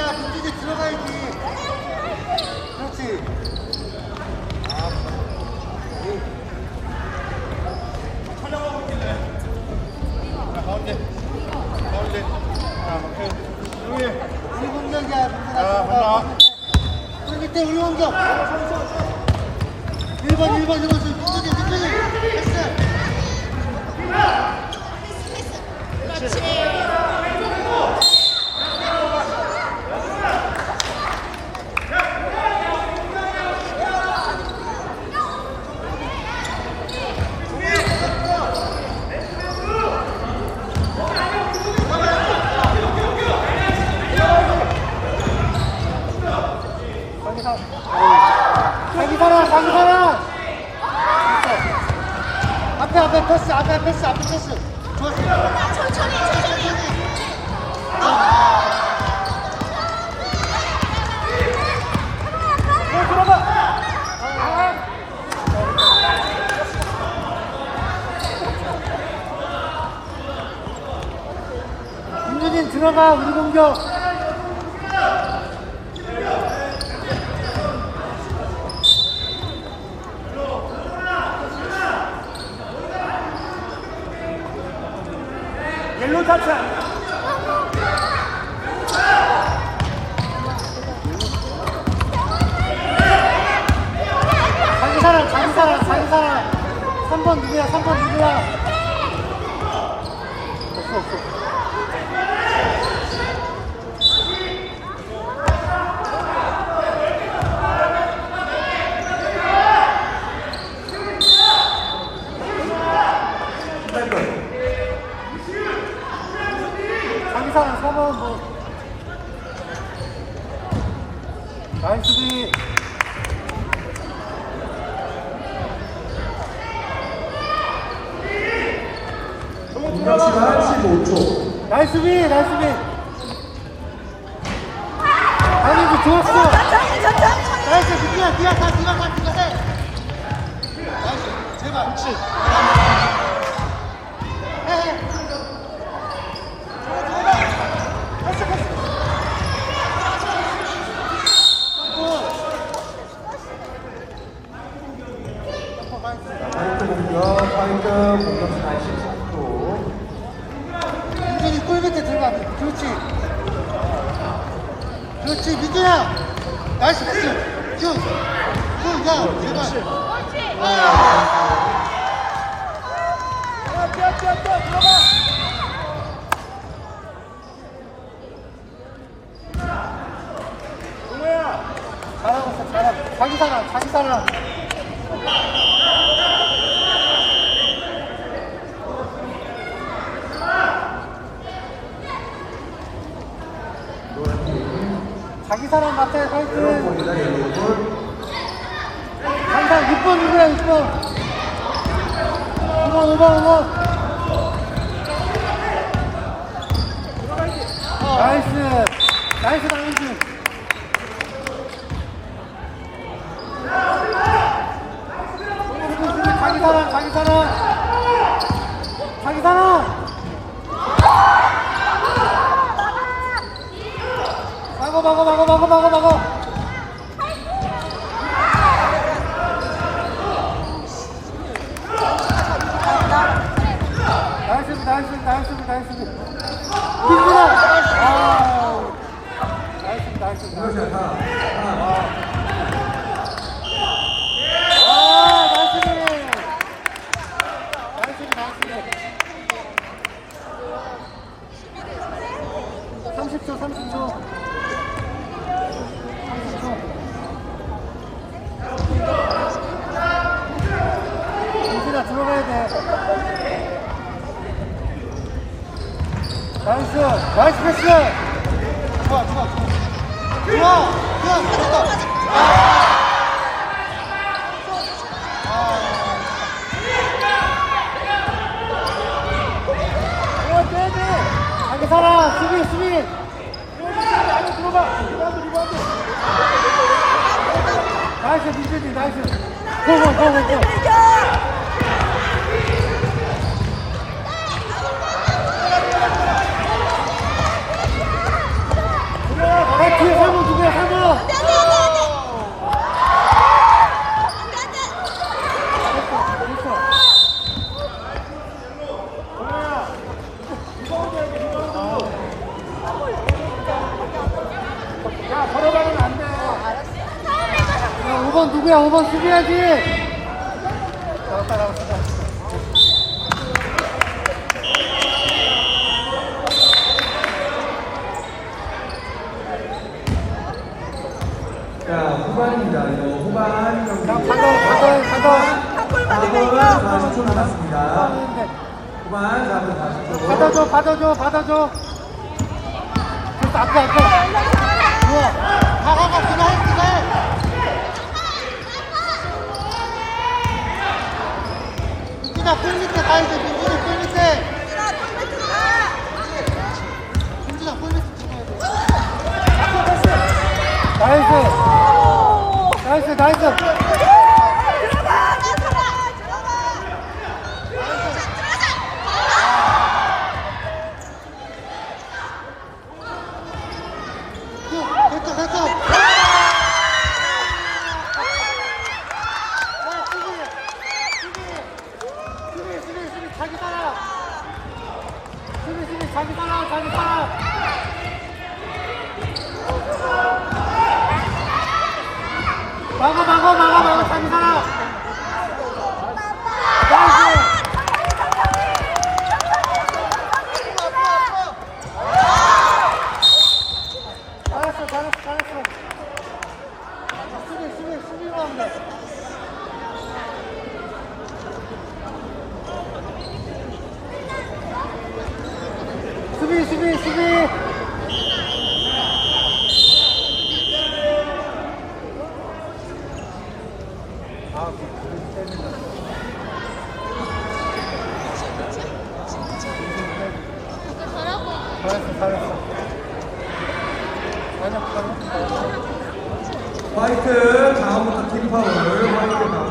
공격이야. 민준이 들어가야지. 그렇지. 자, 가운데. 가운데. 자, 오케이. 여기. 우리 공격이야. 밑에 우리 공격. 1번 1번 1번 민준이 민준이. 패스. 자기 살아 자기 살아. 됐어. 앞에 앞에 패스 앞에 패스 앞에 패스. 좋았어. 천천히 천천히. 김준인 들어가 우리 공격. 타차. 사람, 자기 사람. 3번 누구야, 3번 누구야? 없어, 없어. 사람 4번 뭐. 나이스 비. 공격 시간 15초. 나이스 비, 나이스 비. 아니, 좋았어. 천천히 천천히 나이스, 민규야, 니가 가, 니가 가, 니가 해. 나이스, 제발. 그렇지. 해, 해. 패스, 패스. 골. 점프 나이스. 파이트 공격, 파이트 공격 시간 13초. 민준이 골 밑에 들어가. 그렇지. 그렇지, 민준아. 나이스 패스. 슛. 슛, 야, 제발. 잘하고 있어, 잘하고. 자기 사람, 자기 사람. 사람 같아, 화이팅. 사람 6번 누구야, 6번. 5번, 5번, 5번. 나이스. 나이스, 나이스. 자기 사람, 자기 사람. 자기 사람. 막어, 막어, 막어, 막어, 막어, 막어. 나이스, 나이스, 나이스, 나이스. 민준아. 아. 나이스, 나이스, 나이스. 공격 시간 하나. 하나. 아, 나이스. 나이스, 나이스. 30초, 30초. 30초. 민준아, 들어가야 돼. 나이스, 나이스 패스. 좋아, 좋아, 좋아. 좋아, 좋아, 좋다. 살아, 수비, 수비. 들어가. 리바운드, 리바운드. 나이스, 민준이, 나이스. 고고, 고고, 고. 야, 뒤에 3번 누구야, 3번? 안돼 안돼 안돼 안돼. 야, 걸어가면 안 돼. 야, 5번 누구야, 5번 수비해야지. 나왔다, 나왔다. 자, 후반입니다. 이거 후반 경기. 자, 받아, 받아, 받아. 탑골 4분 받으니까 40초 남았습니다. 후반 4분 40초. 받아줘, 받아줘, 받아줘. 됐어, 앞에, 앞에. 좋아. 다가가, 그거 해. 민준아, 골 밑에 가야 돼, 민준이 골 밑에. 민준아, 골 밑에. 나이스. 나이스, 나이스. 들어가 들어가 들어가. 됐어, 됐어. 야, 수비. 수비, 수비, 수비, 자기 따라. 수비, 수비, 자기 따라, 자기 따라. 막아, 막아, 막아, 막아, 자기 따라. 나이스. 잘했어, 잘했어, 잘했어. 수비, 수비, 수비로 하면 돼. 수비, 수비, 수비. 아, 그, 때린다. 화이트 다음부터 팀 파울. 화이트 다음부터 팀 파울입니다.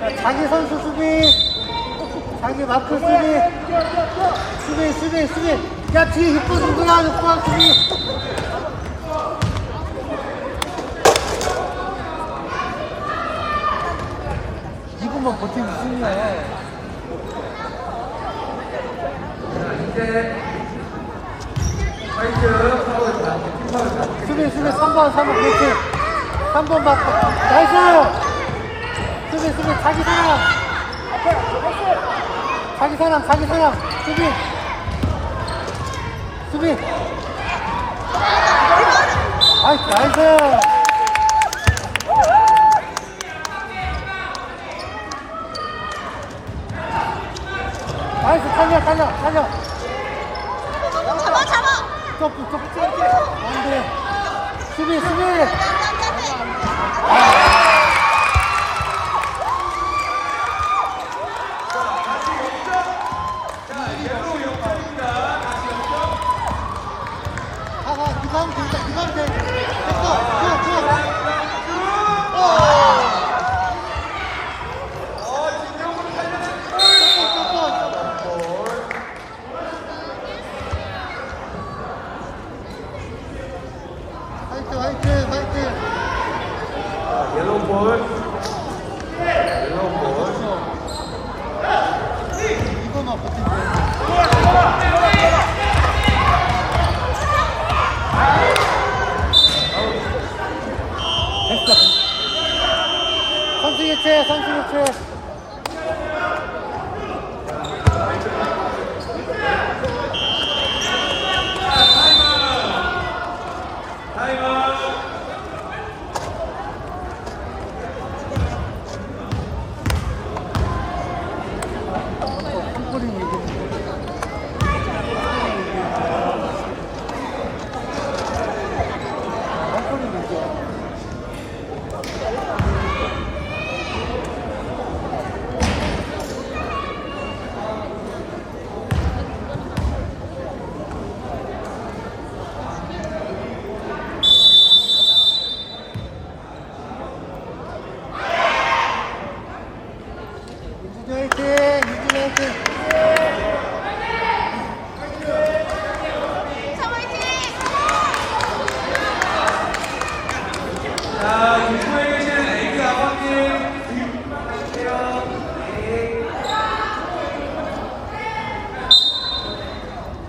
자, 자기 선수 수비. 자기 마크 수비. 수비, 수비, 수비. 야, 뒤에 6번 누구야? 6번 수비. 이분만 버티면 이제 화이트 파울 팀 파울 다음부터 수비, 수비, 3번, 3번, 그렇지. 3번 맞고. 나이스! 수비, 수비, 자기 사람. 자기 사람, 자기 사람. 수비. 수비. 나이스. 나이스, 살려, 살려, 살려. 잡아 잡아. 점프, 점프, 점프. 안 돼. 수비, 수비. 가, 가, 누가 하면 되겠다, 누가 하면 돼. 됐어, 좋아, 좋아. 화이트, 화이트, 화이트. 옐로우 볼. 옐로우 볼. 이거만 버티면 돼. 됐어. 선수 교체, 선수 교체.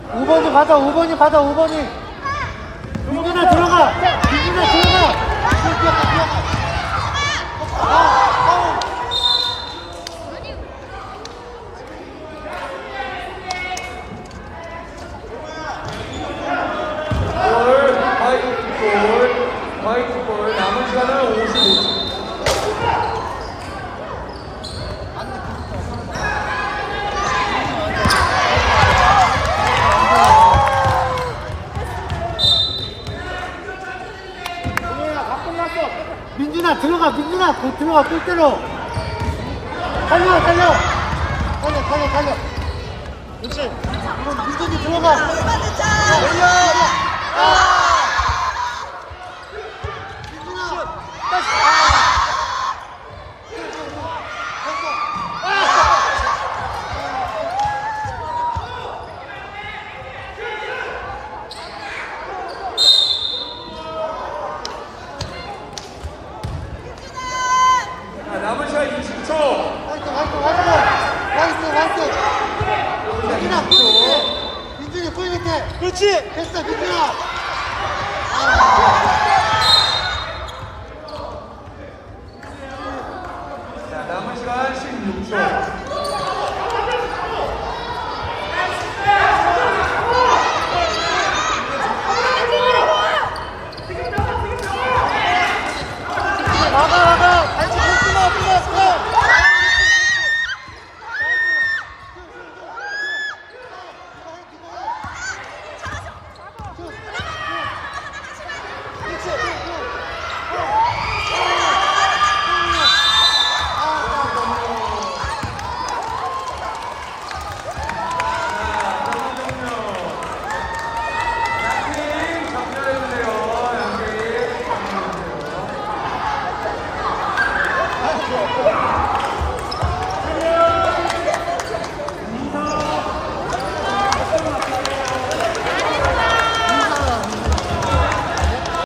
5번이 받아 5번이 받아 5번이. 들어가 골대로 달려 달려. 달려 달려 달려. 그렇지. 그럼 민준이 들어가. 자, 10초. 화이팅, 화이팅, 화이팅. 나이스, 나이스. 그렇지. 됐어, 민준아!